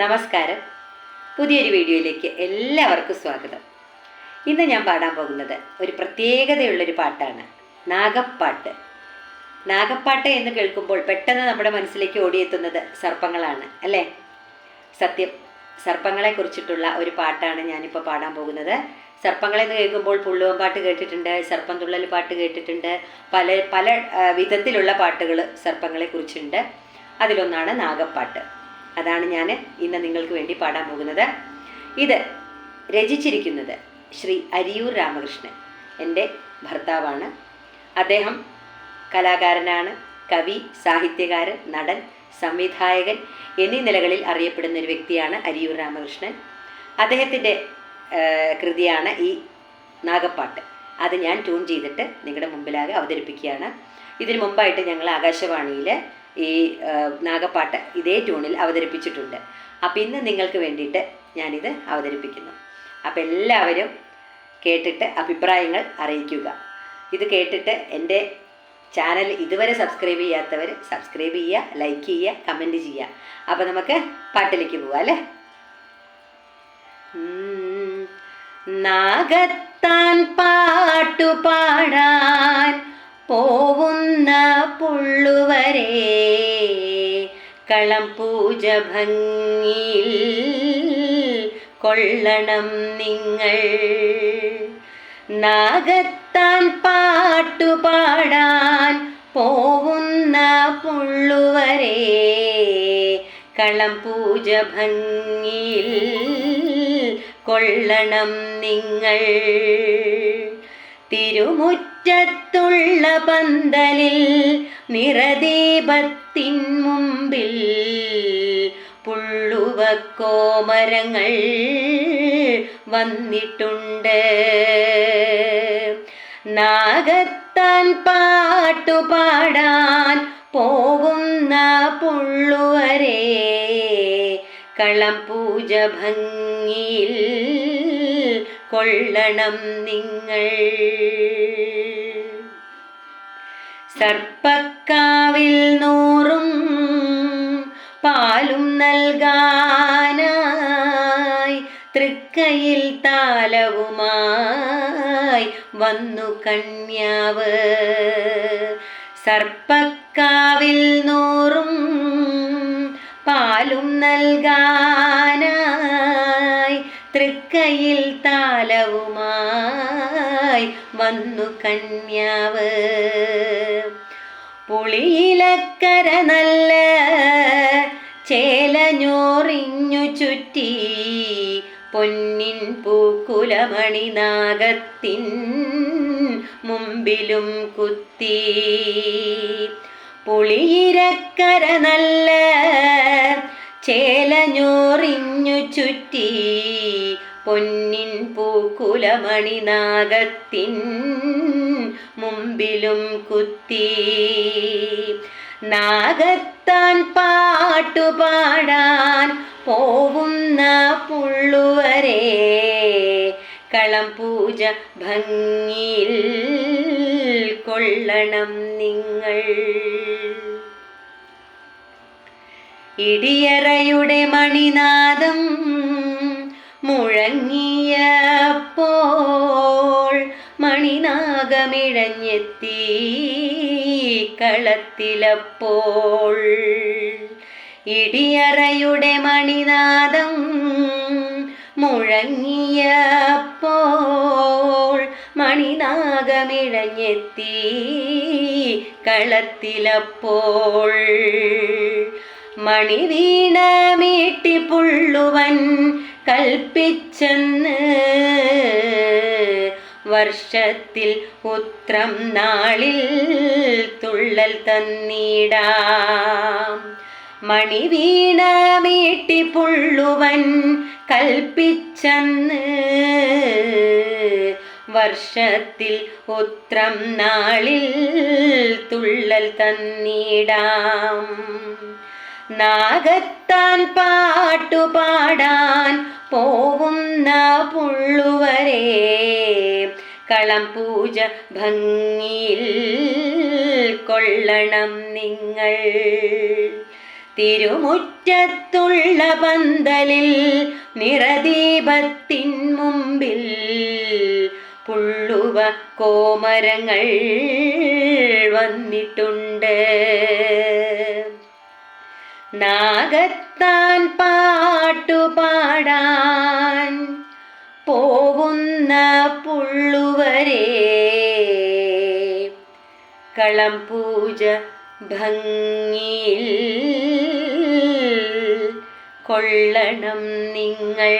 നമസ്കാരം. പുതിയൊരു വീഡിയോയിലേക്ക് എല്ലാവർക്കും സ്വാഗതം. ഇന്ന് ഞാൻ പാടാൻ പോകുന്നത് ഒരു പ്രത്യേകതയുള്ളൊരു പാട്ടാണ്. നാഗപ്പാട്ട്. നാഗപ്പാട്ട് എന്ന് കേൾക്കുമ്പോൾ പെട്ടെന്ന് നമ്മുടെ മനസ്സിലേക്ക് ഓടിയെത്തുന്നത് സർപ്പങ്ങളാണ് അല്ലേ? സത്യം. സർപ്പങ്ങളെ കുറിച്ചിട്ടുള്ള ഒരു പാട്ടാണ് ഞാനിപ്പോൾ പാടാൻ പോകുന്നത്. സർപ്പങ്ങളെന്ന് കേൾക്കുമ്പോൾ പുള്ളുവൻ പാട്ട് കേട്ടിട്ടുണ്ട് സർപ്പം തുള്ളൽ പാട്ട് കേട്ടിട്ടുണ്ട് പല പല വിധത്തിലുള്ള പാട്ടുകൾ സർപ്പങ്ങളെ കുറിച്ചുണ്ട് അതിലൊന്നാണ് നാഗപ്പാട്ട്. അതാണ് ഞാൻ ഇന്ന് നിങ്ങൾക്ക് വേണ്ടി പാടാൻ പോകുന്നത്. ഇത് രചിച്ചിരിക്കുന്നത് ശ്രീ അരിയൂർ രാമകൃഷ്ണൻ എന്റെ ഭർത്താവാണ്. അദ്ദേഹം കലാകാരനാണ് കവി സാഹിത്യകാരൻ നടൻ സംവിധായകൻ എന്നീ നിലകളിൽ അറിയപ്പെടുന്ന ഒരു വ്യക്തിയാണ് അരിയൂർ രാമകൃഷ്ണൻ. അദ്ദേഹത്തിന്റെ കൃതിയാണ് ഈ നാഗപ്പാട്ട്. അത് ഞാൻ ട്യൂൺ ചെയ്തിട്ട് നിങ്ങളുടെ മുമ്പിലാകെ അവതരിപ്പിക്കുകയാണ്. ഇതിനു മുമ്പായിട്ട് ഞങ്ങൾ ആകാശവാണിയിൽ ഈ നാഗപ്പാട്ട് ഇതേ ട്യൂണിൽ അവതരിപ്പിച്ചിട്ടുണ്ട്. അപ്പം ഇന്ന് നിങ്ങൾക്ക് വേണ്ടിയിട്ട് ഞാനിത് അവതരിപ്പിക്കുന്നു. അപ്പം എല്ലാവരും കേട്ടിട്ട് അഭിപ്രായങ്ങൾ അറിയിക്കുക. ഇത് കേട്ടിട്ട് എന്റെ ചാനൽ ഇതുവരെ സബ്സ്ക്രൈബ് ചെയ്യാത്തവർ സബ്സ്ക്രൈബ് ചെയ്യുക ലൈക്ക് ചെയ്യുക കമന്റ് ചെയ്യുക. അപ്പോൾ നമുക്ക് പാട്ടിലേക്ക് പോവാം അല്ലേ? നാഗത്താൻ പാട്ടുപാടാൻ കളം പൂജ ഭംഗിയിൽ കൊള്ളണം നിങ്ങൾ. നാഗത്താൻ പാട്ടുപാടാൻ പോവുന്ന പുള്ളുവരെ കളം പൂജ ഭംഗിയിൽ കൊള്ളണം നിങ്ങൾ. തിരുമുറ്റത്തുള്ള പന്തലിൽ നിറദീപത്തിൻ മുമ്പിൽ പുള്ളുവക്കോമരങ്ങൾ വന്നിട്ടുണ്ട്. നാഗത്താൻ പാട്ടുപാടാൻ പോകുന്ന പുള്ളുവരെ കളം പൂജ ഭംഗിയിൽ കൊള്ളണം നിങ്ങൾ. സർപ്പക്കാവിൽ നൂറും പാലും നൽകാനായി തൃക്കയിൽ താലവുമായി വന്നു കന്യാവ്. സർപ്പക്കാവിൽ നൂറും പാലും നൽകാനായി തൃക്കയിൽ താലവുമായി വന്നു കന്യാവ്. പുളിയിലക്കര നല്ല ചേലഞ്ഞോറിഞ്ഞു ചുറ്റി പൊന്നിൻ പൂക്കുലമണി നാഗത്തിൻ മുമ്പിലും കുത്തി. പുളിയിരക്കര നല്ല ചേലഞ്ഞോറിഞ്ഞു ചുറ്റി പൊന്നിൻ പൂക്കുലമണി നാഗത്തിൻ മുമ്പിലും കുത്തി. നാഗത്താൻ പാട്ടുപാടാൻ പോവുന്ന പുള്ളുവരെ കളം പൂജ ഭംഗിയിൽ കൊള്ളണം നിങ്ങൾ. ഇടിയറയുടെ മണിനാദം മുഴങ്ങിയപ്പോൾ മണിനാഗമിഴഞ്ഞെത്തി കളത്തിലപ്പോൾ. ഇടിയറയുടെ മണിനാദം മുഴങ്ങിയപ്പോൾ മണിനാഗമിഴഞ്ഞെത്തി കളത്തിലപ്പോൾ. മണിവീണ മീട്ടി പുള്ളുവൻ കൽപ്പിച്ചെന്ന് വർഷത്തിൽ ഉത്രം നാളിൽ തുള്ളൽ തന്നിടാം. മണിവീണ മീട്ടി പുള്ളുവൻ കൽപ്പിച്ചെന്ന് വർഷത്തിൽ ഉത്രം നാളിൽ തുള്ളൽ തന്നിടാം. നാഗത്താൻ പാട്ടുപാടാൻ പോകുന്ന പുള്ളുവരെ. കളം പൂജ ഭംഗിയിൽ കൊള്ളണം നിങ്ങൾ. തിരുമുറ്റത്തുള്ള പന്തലിൽ നിറദീപത്തിൻ മുമ്പിൽ പുള്ളുവ കോമരങ്ങൾ വന്നിട്ടുണ്ട്. നാഗത്താൻ പാട്ടുപാടാൻ പോകുന്ന പുള്ളുവരെ. കളം പൂജ ഭംഗിയിൽ കൊള്ളണം നിങ്ങൾ.